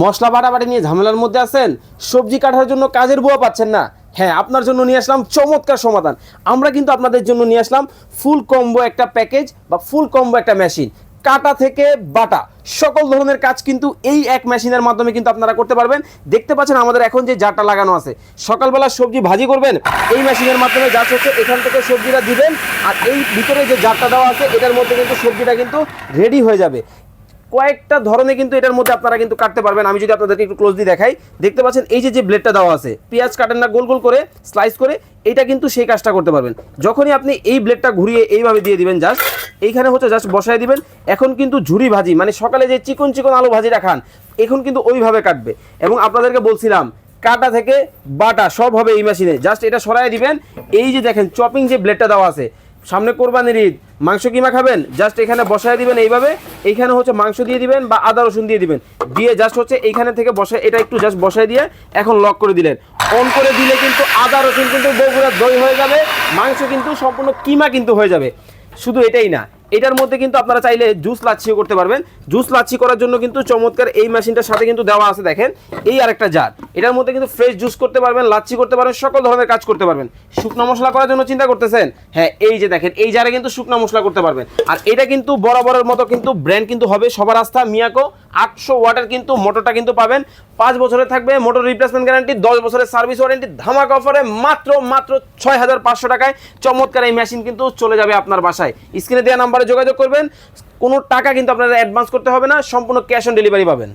মশলা বাটাবাটি নিয়ে ঝামেলার মধ্যে আছেন? সবজি কাটার জন্য কাজের বুয়া পাচ্ছেন না। হ্যাঁ আপনার জন্য নিয়ে আসলাম চমৎকার সমাধান। আমরা কিন্তু আপনাদের জন্য নিয়ে আসলাম ফুল কম্বো একটা প্যাকেজ বা ফুল কম্বো একটা মেশিন। কাটা থেকে বাটা, সকল ধরনের কাজ কিন্তু এই এক মেশিনের মাধ্যমে কিন্তু আপনারা করতে পারবেন। দেখতে পাচ্ছেন আমাদের এখন যে জারটা লাগানো আছে। সকালবেলা সবজি ভাজি করবেন, এই মেশিনের মাধ্যমে যা হচ্ছে এখান থেকে সবজিটা দিবেন, আর এই ভিতরে যে জারটা দেওয়া আছে, এটার মধ্যে কিন্তু সবজিটা কিন্তু রেডি হয়ে যাবে। কয়েকটা ধরনের কিন্তু এটার মধ্যে আপনারা কিন্তু কাটতে পারবেন। আমি যদি আপনাদেরকে একটু ক্লোজলি দেখাই, দেখতে পাচ্ছেন এই যে যে ব্লেডটা দেওয়া আছে, পেঁয়াজ কাটেন না, গোল গোল করে স্লাইস করে, এটা কিন্তু সেই কাজটা করতে পারবেন। যখনই আপনি এই ব্লেডটা ঘুরিয়ে এইভাবে দিয়ে দিবেন জাস্ট এইখানে হচ্ছে জাস্ট বসায় দিবেন। এখন কিন্তু ঝুরি ভাজি মানে সকালে যে চিকন চিকন আলু ভাজিটা খান, এখন কিন্তু ওইভাবে কাটবে। এবং আপনাদেরকে বলছিলাম, কাটা থেকে বাটা সব হবে এই মেশিনে জাস্ট এটা সরাই দিবেন। এই যে দেখেন চপিং যে ব্লেডটা দেওয়া আছে, সামনে কোরবানির ঈদ মাংস কিমা খাবেন? জাস্ট এখানে বসায় দিবেন এইভাবে। এইখানে হচ্ছে মাংস দিয়ে দিবেন বা আদা রসুন দিয়ে দিবেন। দিয়ে জাস্ট হচ্ছে এইখানে থেকে বসায়, এটা একটু জাস্ট বসায় দিয়ে এখন লক করে দিলেন। অন করে দিলে কিন্তু আদা রসুন কিন্তু বগুড়া দই হয়ে যাবে, মাংস কিন্তু সম্পূর্ণ কিমা কিন্তু হয়ে যাবে। শুধু এটাই না এটার মধ্যে কিন্তু আপনারা চাইলে জুস লাচ্ছিও করতে পারবেন। জুস লাচ্ছি করার জন্য কিন্তু চমৎকার এই মেশিনটার সাথে কিন্তু দেওয়া আছে, দেখেন। এই আরেকটা জার। এটার মধ্যে কিন্তু ফ্রেশ জুস করতে পারবেন, লাচ্ছি করতে পারবেন, সকল ধরনের কাজ করতে পারবেন। শুকনো মশলা করার জন্য চিন্তা করতেছেন? হ্যাঁ এই যে দেখেন, এই জারে কিন্তু শুকনো মশলা করতে পারবেন। আর এটা কিন্তু বরাবরের মতো কিন্তু ব্র্যান্ড কিন্তু হবে সবার আস্থা, মিয়াকো। আটশো ওয়াটের কিন্তু মোটরটা কিন্তু পাবেন। পাঁচ বছরে থাকবে মোটর রিপ্লেসমেন্ট গ্যারান্টি দশ বছরের সার্ভিস ওয়ারেন্টি ধামাক অফারে মাত্র মাত্র ছয় হাজার পাঁচশো টাকায় চমৎকার এই মেশিন কিন্তু চলে যাবে আপনার বাসায়। স্ক্রিনে দেওয়া নাম্বারে যোগাযোগ করবেন। কোনো টাকা কিন্তু আপনারা অ্যাডভান্স করতে হবে না, সম্পূর্ণ ক্যাশ অন ডেলিভারি পাবেন।